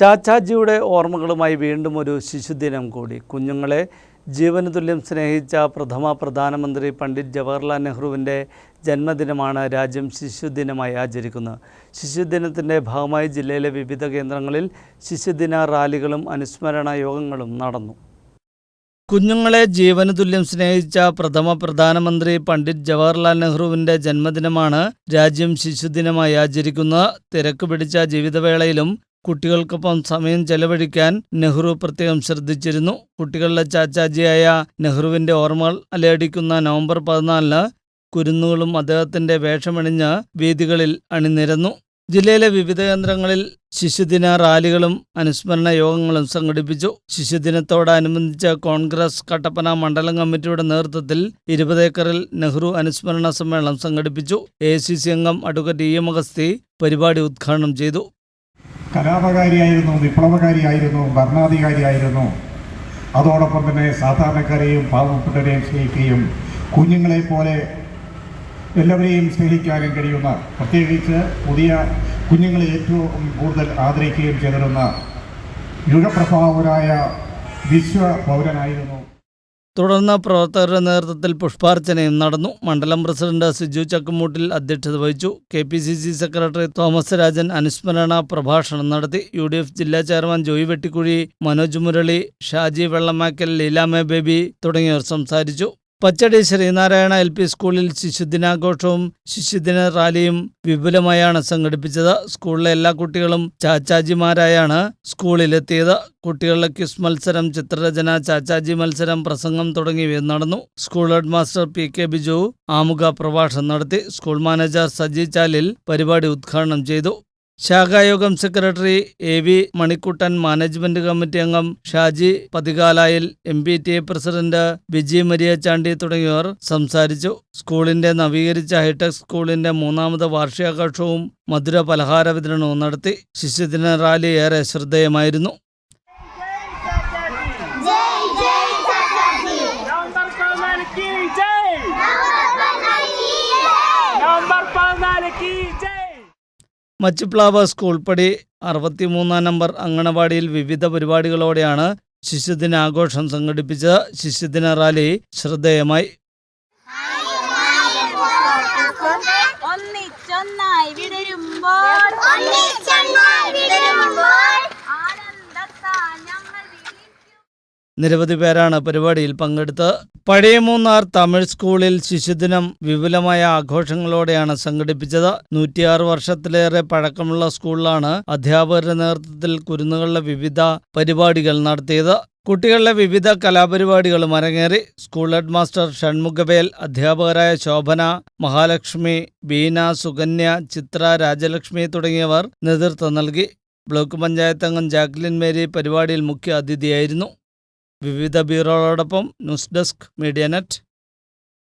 ചാച്ചാജിയുടെ ഓർമ്മകളുമായി വീണ്ടും ഒരു ശിശുദിനം കൂടി. കുഞ്ഞുങ്ങളെ ജീവന് തുല്യം സ്നേഹിച്ച പ്രഥമ പ്രധാനമന്ത്രി പണ്ഡിറ്റ് ജവഹർലാൽ നെഹ്റുവിന്റെ ജന്മദിനമാണ് രാജ്യം ശിശുദിനമായി ആചരിക്കുന്നത്. ശിശുദിനത്തിന്റെ ഭാഗമായി ജില്ലയിലെ വിവിധ കേന്ദ്രങ്ങളിൽ ശിശുദിന റാലികളും അനുസ്മരണ യോഗങ്ങളും നടന്നു. കുഞ്ഞുങ്ങളെ ജീവന് തുല്യം സ്നേഹിച്ച പ്രഥമ പ്രധാനമന്ത്രി പണ്ഡിറ്റ് ജവഹർലാൽ നെഹ്റുവിന്റെ ജന്മദിനമാണ് രാജ്യം ശിശുദിനമായി ആചരിക്കുന്നത്. തിരക്ക് പിടിച്ച ജീവിതവേളയിലും കുട്ടികൾക്കൊപ്പം സമയം ചെലവഴിക്കാൻ നെഹ്റു പ്രത്യേകം ശ്രദ്ധിച്ചിരുന്നു. കുട്ടികളുടെ ചാച്ചാജിയായ നെഹ്റുവിന്റെ ഓർമ്മകൾ അലയടിക്കുന്ന നവംബർ പതിനാലിന് കുരുന്നുകളും അദ്ദേഹത്തിന്റെ വേഷമണിഞ്ഞ് വേദികളിൽ അണിനിരന്നു. ജില്ലയിലെ വിവിധ കേന്ദ്രങ്ങളിൽ ശിശുദിന റാലികളും അനുസ്മരണ യോഗങ്ങളും സംഘടിപ്പിച്ചു. ശിശുദിനത്തോടനുബന്ധിച്ച് കോൺഗ്രസ് കട്ടപ്പന മണ്ഡലം കമ്മിറ്റിയുടെ നേതൃത്വത്തിൽ ഇരുപത് ഏക്കറിൽ നെഹ്റു അനുസ്മരണ സമ്മേളനം സംഘടിപ്പിച്ചു. എ സി സി അംഗം അഡ്വക്കറ്റ് ഇ എം അഗസ്തി പരിപാടി ഉദ്ഘാടനം ചെയ്തു. കലാപകാരിയായിരുന്നു വിപ്ലവകാരിയായിരുന്നു ഭരണാധികാരിയായിരുന്നു. അതോടൊപ്പം തന്നെ സാധാരണക്കാരെയും പാവപ്പെട്ടവരെയും സ്നേഹിക്കുകയും കുഞ്ഞുങ്ങളെ പോലെ എല്ലാവരെയും സ്നേഹിക്കാനും കഴിയുന്ന പ്രത്യേകിച്ച് പുതിയ കുഞ്ഞുങ്ങളെ ഏറ്റവും കൂടുതൽ ആദരിക്കുകയും ചെയ്തിരുന്ന യുഗപ്രഭാവരായ വിശ്വ പൗരനായിരുന്നു തുടർന്ന് പ്രവർത്തകരുടെ നേതൃത്വത്തിൽ പുഷ്പാർച്ചനയും നടന്നു. മണ്ഡലം പ്രസിഡന്റ് സിജു ചക്കുമൂട്ടിൽ അധ്യക്ഷത വഹിച്ചു. K P C C secretary Thomas Rajan അനുസ്മരണ പ്രഭാഷണം നടത്തി. യു ഡി എഫ് ജില്ലാ ചെയർമാൻ ജോയി വെട്ടിക്കുഴി മനോജ് മുരളി ഷാജി വെള്ളമാക്കൽ ലീലാമേ ബേബി തുടങ്ങിയവർ സംസാരിച്ചു. പച്ചടി ശ്രീനാരായണ എൽ പി സ്കൂളിൽ ശിശുദിനാഘോഷവും ശിശുദിന റാലിയും വിപുലമായാണ് സംഘടിപ്പിച്ചത്. സ്കൂളിലെ എല്ലാ കുട്ടികളും ചാച്ചാജിമാരായാണ് സ്കൂളിലെത്തിയത്. കുട്ടികളുടെ ക്വിസ് മത്സരം ചിത്രരചന ചാച്ചാജി മത്സരം പ്രസംഗം തുടങ്ങിയവ നടന്നു. School head master P K Biju ആമുഖ പ്രഭാഷണം നടത്തി. സ്കൂൾ മാനേജർ സജി ചാലിൽ പരിപാടി ഉദ്ഘാടനം ചെയ്തു. ശാഖായോഗം secretary A V Manikkuttan management committee അംഗം Shaji Pathikalayil M P T A president Biji Maria Chandy തുടങ്ങിയവർ സംസാരിച്ചു. സ്കൂളിന്റെ നവീകരിച്ച ഹൈടെക് സ്കൂളിന്റെ മൂന്നാമത് വാർഷികാഘോഷവും മധുര പലഹാര വിതരണവും നടത്തി. ശിശുദിന റാലി ഏറെ ശ്രദ്ധേയമായിരുന്നു. നമ്പർ പതിനാല് മച്ചുപ്ലാവ് സ്കൂൾ പടി അറുപത്തിമൂന്നാം നമ്പർ അങ്കണവാടിയിൽ വിവിധ പരിപാടികളോടെയാണ് ശിശുദിനാഘോഷം സംഘടിപ്പിച്ച ശിശുദിന റാലി ശ്രദ്ധേയമായി. നിരവധി പേരാണ് പരിപാടിയിൽ പങ്കെടുത്തത്. പഴയ മൂന്നാർ തമിഴ് സ്കൂളിൽ ശിശുദിനം വിപുലമായ ആഘോഷങ്ങളോടെയാണ് സംഘടിപ്പിച്ചത്. നൂറ്റിയാറ് വർഷത്തിലേറെ പഴക്കമുള്ള സ്കൂളിലാണ് അധ്യാപകരുടെ നേതൃത്വത്തിൽ കുരുന്നുകളുടെ വിവിധ പരിപാടികൾ നടത്തിയത്. കുട്ടികളുടെ വിവിധ കലാപരിപാടികളും അരങ്ങേറി. സ്കൂൾ ഹെഡ് മാസ്റ്റർ ഷൺമുഖവേൽ അധ്യാപകരായ ശോഭന മഹാലക്ഷ്മി ബീന സുകന്യ ചിത്ര രാജലക്ഷ്മി തുടങ്ങിയവർ നേതൃത്വം നൽകി. ബ്ലോക്ക് പഞ്ചായത്ത് അംഗം ജാക്ലിൻ മേരി പരിപാടിയിൽ മുഖ്യ അതിഥിയായിരുന്നു. വിവിധ ബ്യൂറോകളോടൊപ്പം ന്യൂസ് ഡെസ്ക് മീഡിയ നെറ്റ്